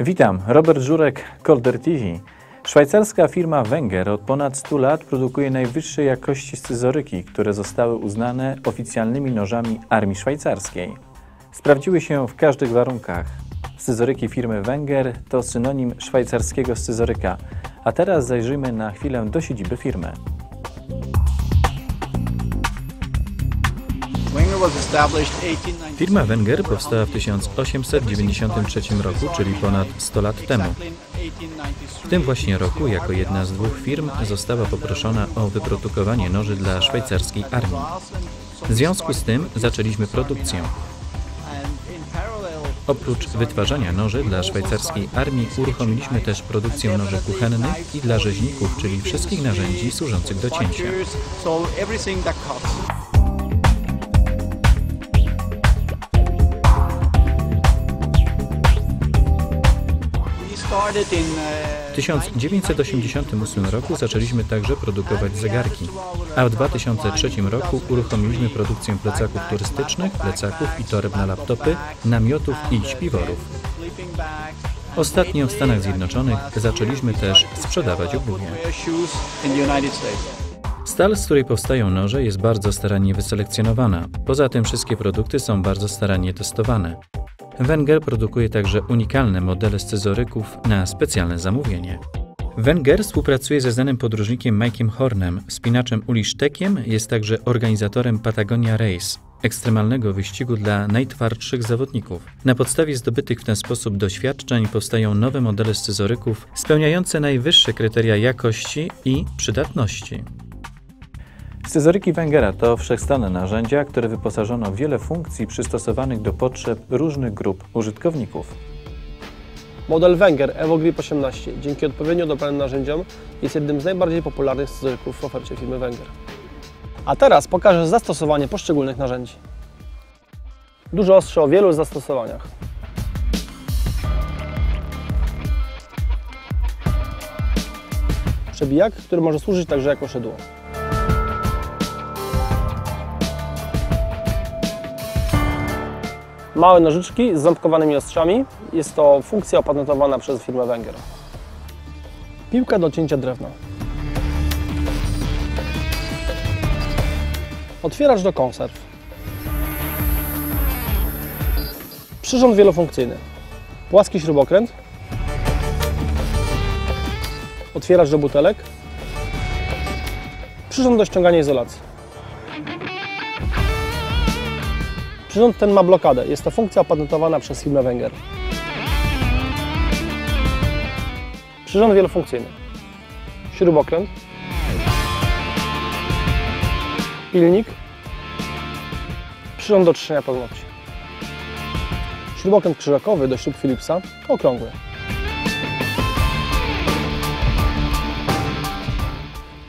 Witam, Robert Żurek, Colder TV. Szwajcarska firma Wenger od ponad 100 lat produkuje najwyższej jakości scyzoryki, które zostały uznane oficjalnymi nożami armii szwajcarskiej. Sprawdziły się w każdych warunkach. Scyzoryki firmy Wenger to synonim szwajcarskiego scyzoryka. A teraz zajrzyjmy na chwilę do siedziby firmy. Firma Wenger powstała w 1893 roku, czyli ponad 100 lat temu. W tym właśnie roku, jako jedna z dwóch firm, została poproszona o wyprodukowanie noży dla szwajcarskiej armii. W związku z tym zaczęliśmy produkcję. Oprócz wytwarzania noży dla szwajcarskiej armii uruchomiliśmy też produkcję noży kuchennych i dla rzeźników, czyli wszystkich narzędzi służących do cięcia. W 1988 roku zaczęliśmy także produkować zegarki, a w 2003 roku uruchomiliśmy produkcję plecaków turystycznych, plecaków i toreb na laptopy, namiotów i śpiworów. Ostatnio w Stanach Zjednoczonych zaczęliśmy też sprzedawać obuwie. Stal, z której powstają noże, jest bardzo starannie wyselekcjonowana. Poza tym wszystkie produkty są bardzo starannie testowane. Wenger produkuje także unikalne modele scyzoryków na specjalne zamówienie. Wenger współpracuje ze znanym podróżnikiem Mike'iem Hornem, spinaczem Uli Sztekiem, jest także organizatorem Patagonia Race, ekstremalnego wyścigu dla najtwardszych zawodników. Na podstawie zdobytych w ten sposób doświadczeń powstają nowe modele scyzoryków spełniające najwyższe kryteria jakości i przydatności. Scyzoryki Wengera to wszechstronne narzędzia, które wyposażono w wiele funkcji przystosowanych do potrzeb różnych grup użytkowników. Model Wenger EvoGrip 18 dzięki odpowiednio dobranym narzędziom jest jednym z najbardziej popularnych scyzoryków w ofercie firmy Wenger. A teraz pokażę zastosowanie poszczególnych narzędzi. Duże ostrze o wielu zastosowaniach. Przebijak, który może służyć także jako szydło. Małe nożyczki z ząbkowanymi ostrzami. Jest to funkcja opatentowana przez firmę Wenger. Piłka do cięcia drewna. Otwieracz do konserw. Przyrząd wielofunkcyjny. Płaski śrubokręt. Otwieracz do butelek. Przyrząd do ściągania izolacji. Przyrząd ten ma blokadę. Jest to funkcja opatentowana przez Wenger. Przyrząd wielofunkcyjny. Śrubokręt. Pilnik. Przyrząd do czyszczenia paznokci. Śrubokręt krzyżakowy do śrub Philipsa, okrągły.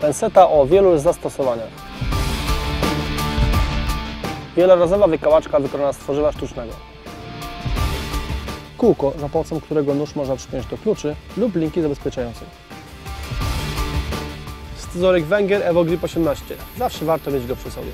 Penseta o wielu zastosowaniach. Wielorazowa wykałaczka wykonana z tworzywa sztucznego. Kółko, za pomocą którego nóż można przypiąć do kluczy lub linki zabezpieczającej. Scyzoryk Wenger EvoGrip 18. Zawsze warto mieć go przy sobie.